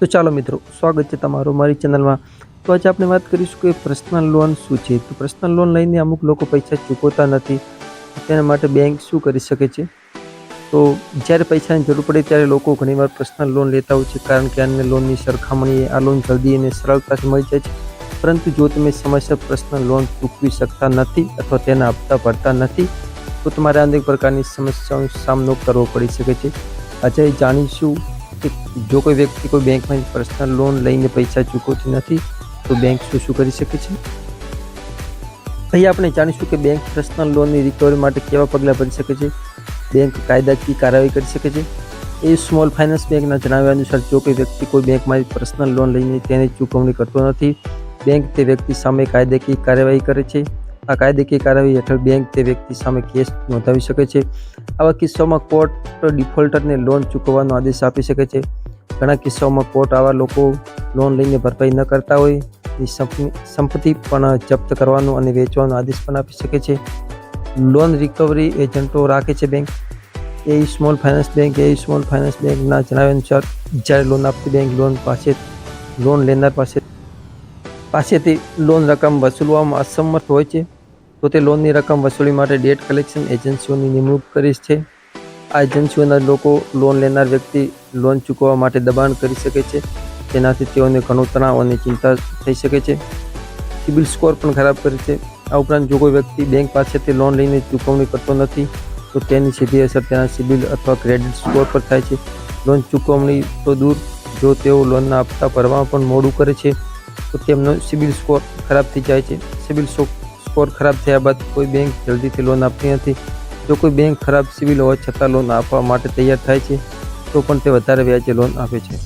તો ચાલો મિત્રો, સ્વાગત છે તમારું મારી ચેનલમાં. તો આજે આપણે વાત કરીશું કે પર્સનલ લોન શું છે? તો પર્સનલ લોન લઈને અમુક લોકો પૈસા ચૂકવતા નથી. તેના માટે બેંક શું કરી શકે છે? તો જ્યારે પૈસાની જરૂર પડે ત્યારે લોકો ઘણીવાર પર્સનલ લોન લેતા હોય છે, કારણ કે અન્ય લોનની સરખામણીએ આ લોન જલ્દી અને સરળતાથી મળી જાય છે. પરંતુ જો તમે સમયસર પર્સનલ લોન ચૂકવી શકતા નથી અથવા તેના હપ્તા ભરતા નથી, તો તમારે અનેક પ્રકારની સમસ્યાઓનો સામનો કરવો પડી શકે છે. આજે જાણીશું કે જો કોઈ વ્યક્તિ કોઈ બેંકમાં પર્સનલ લોન લઈને પૈસા ચૂકવતી નથી, તો બેંક શું શું કરી શકે છે? અહીં આપણે જાણીશું કે બેંક પર્સનલ લોનની રિકવરી માટે કેવા પગલાં ભરી શકે છે? બેંક કાયદાકીય કાર્યવાહી કરી શકે છે? એ સ્મોલ ફાઇનાન્સ બેંકના જણાવ્યા અનુસાર, જો કોઈ વ્યક્તિ કોઈ બેંકમાંથી પર્સનલ લોન લઈને તેની ચૂકવણી કરતો નથી, બેંક તે વ્યક્તિ સામે કાયદાકીય કાર્યવાહી કરે છે. આ કાયદેકીય કાર્યવાહી હેઠળ બેંક તે વ્યક્તિ સામે કેસ નોંધાવી શકે છે. આવા કિસ્સાઓમાં કોર્ટ ડિફોલ્ટરને લોન ચૂકવવાનો આદેશ આપી શકે છે. ઘણા કિસ્સાઓમાં કોર્ટ આવા લોકો લોન લઈને ભરપાઈ ન કરતા હોય. સંપત્તિ પણ જપ્ત કરવાનો અને વેચવાનો આદેશ પણ આપી શકે છે. લોન રિકવરી એજન્ટો રાખે છે બેંક. એ સ્મોલ ફાઇનાન્સ બેંક, એ સ્મોલ ફાઇનાન્સ બેંકના જણાવ્યા અનુસાર જ્યારે લોન આપતી બેંક લોન પાસે, લોન લેનાર પાસે, પાસેથી લોન રકમ વસૂલવામાં અસમર્થ હોય છે. તો તે લોનની રકમ વસૂલી માટે ડેટ કલેક્શન એજન્સીઓની નિમણૂક કરી છે. આ એજન્સીઓના લોકો લોન લેનાર વ્યક્તિ લોન ચૂકવવા માટે દબાણ કરી શકે છે. તેનાથી તેઓને ઘણો તણાવ અને ચિંતા થઈ શકે છે. સિબિલ સ્કોર પણ ખરાબ કરે છે. આ ઉપરાંત જો કોઈ વ્યક્તિ બેંક પાસેથી લોન લઈને ચૂકવણી કરતો નથી, તો તેની સીધી અસર તેના સિબિલ અથવા ક્રેડિટ સ્કોર પર થાય છે. લોન ચૂકવણી તો દૂર, જો તેઓ લોનના હપ્તા ભરવામાં પણ મોડું કરે છે, તો તેમનો સિબિલ સ્કોર ખરાબ થઈ જાય છે. સિબિલ સ્કોર ખરાબ થયા બાદ કોઈ બેંક જલ્દીથી લોન આપતી નથી. જો કોઈ બેંક ખરાબ સિબિલ હોવા છતાં લોન આપવા માટે તૈયાર થાય છે, તો પણ તે વધારે વ્યાજે લોન આપે છે.